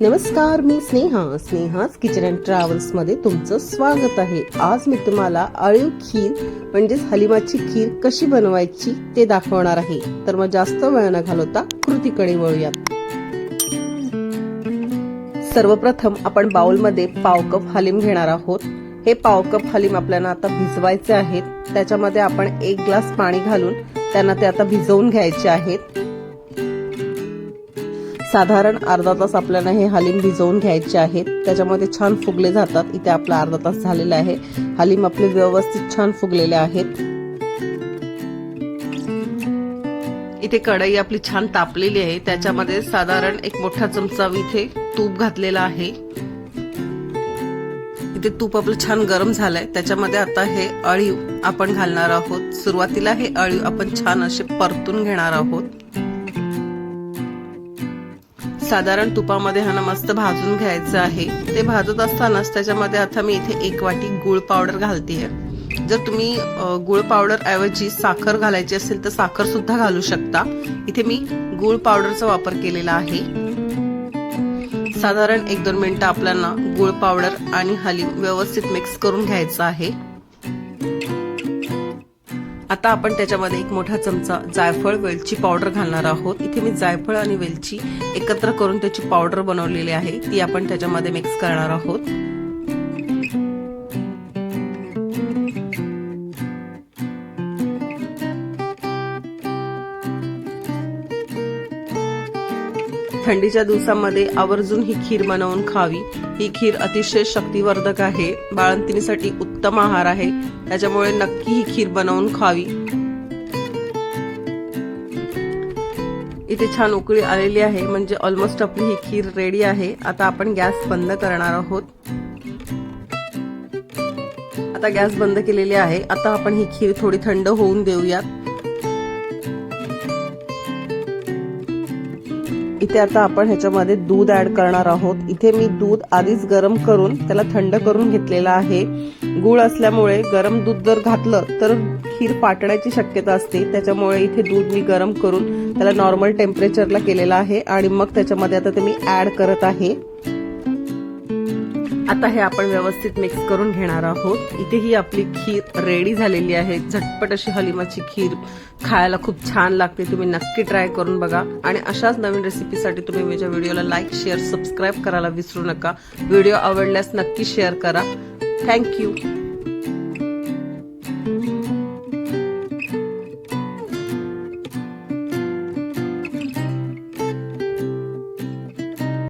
नमस्कार मी Sneha. Sneha's kitchen and ट्रॅव्हल्समध्ये तुमचं स्वागत आहे. आज मी तुम्हाला अळीव खीर म्हणजेच हलिमाची खीर कशी बनवायची ते दाखवणार आहे. तर मग जास्त वेळ न घालवता कृतीकडे वळूयात. सर्वप्रथम आपण बाउलमध्ये पाव कप हलीम घेणार आहोत. हे पाव कप हलीम आपल्याला आता भिजवायचे आहेत. त्याच्यामध्ये आपण एक ग्लास पाणी घालून त्यांना ते आता भिजवून घ्यायचे आहेत. साधारण अर्धा तास आपल्याला हे हालीम भिजवून घ्यायचे आहेत. त्याच्यामध्ये छान फुगले जातात. इथे आपला अर्धा तास झालेला आहे. हालीम आपले व्यवस्थित छान फुगलेले आहेत. इथे कढई आपली छान तापलेली आहे. त्याच्यामध्ये साधारण एक मोठा चमचा इथे तूप घातलेला आहे. इथे तूप आपलं छान गरम झालंय. त्याच्यामध्ये आता हे अळीव आपण घालणार आहोत. सुरुवातीला हे अळीव आपण छान असे परतून घेणार आहोत. साधारण तुपामध्ये हा ना मस्त भाजून घ्यायचं आहे. ते भाजत असतानाच त्याच्यामध्ये आता मी इथे एक वाटी गुळ पावडर घालते जर तुम्ही गुळ पावडर ऐवजी साखर घालायची असेल तर साखर सुद्धा घालू शकता. इथे मी गुळ पावडरचा वापर केलेला आहे. साधारण एक दोन मिनिटं आपल्याला गुळ पावडर आणि हलीम व्यवस्थित मिक्स करून घ्यायचं आहे. आता आपण त्याच्यामध्ये एक मोठा चमचा जायफळ वेलची पावडर घालणार आहोत. इथे मी जायफळ आणि वेलची एकत्र करून त्याची पावडर बनवलेली आहे. ती आपण त्याच्यामध्ये मिक्स करणार आहोत. थंडीच्या दिवसामध्ये आवर्जून ही खीर बनवून खावी. ही खीर अतिशय शक्तिवर्धक आहे. बाळंतिणीसाठी उत्तम आहार आहे. त्याच्यामुळे नक्की ही खीर बनवून खावी. इथे छान उकळी आलेली आहे. म्हणजे ऑलमोस्ट आपली ही खीर रेडी आहे. आता आपण गॅस बंद करणार आहोत. आता गॅस बंद केलेली आहे. आता आपण ही खीर थोडी थंड होऊन देऊयात. इथे आता आपण ह्याच्यामध्ये दूध ऍड करणार आहोत. इथे मी दूध आधीच गरम करून त्याला थंड करून घेतलेला आहे. गूळ असल्यामुळे गरम दूध जर घातलं तर खीर पाटण्याची शक्यता असते. त्याच्यामुळे इथे दूध मी गरम करून त्याला नॉर्मल टेम्परेचरला केलेलं आहे. आणि मग त्याच्यामध्ये आता ते मी ऍड करत आहे. आता हे आपण व्यवस्थित मिक्स करून घेणार आहोत. इथे ही आपली खीर रेडी झालेली आहे. झटपट अशी हलिमाची खीर खायला खूप छान लागते. तुम्ही नक्की ट्राय करून बघा. आणि अशाच नवीन रेसिपीसाठी तुम्ही माझ्या व्हिडिओला लाईक शेअर सबस्क्राईब करायला विसरू नका. व्हिडिओ आवडल्यास नक्की शेअर करा. थँक्यू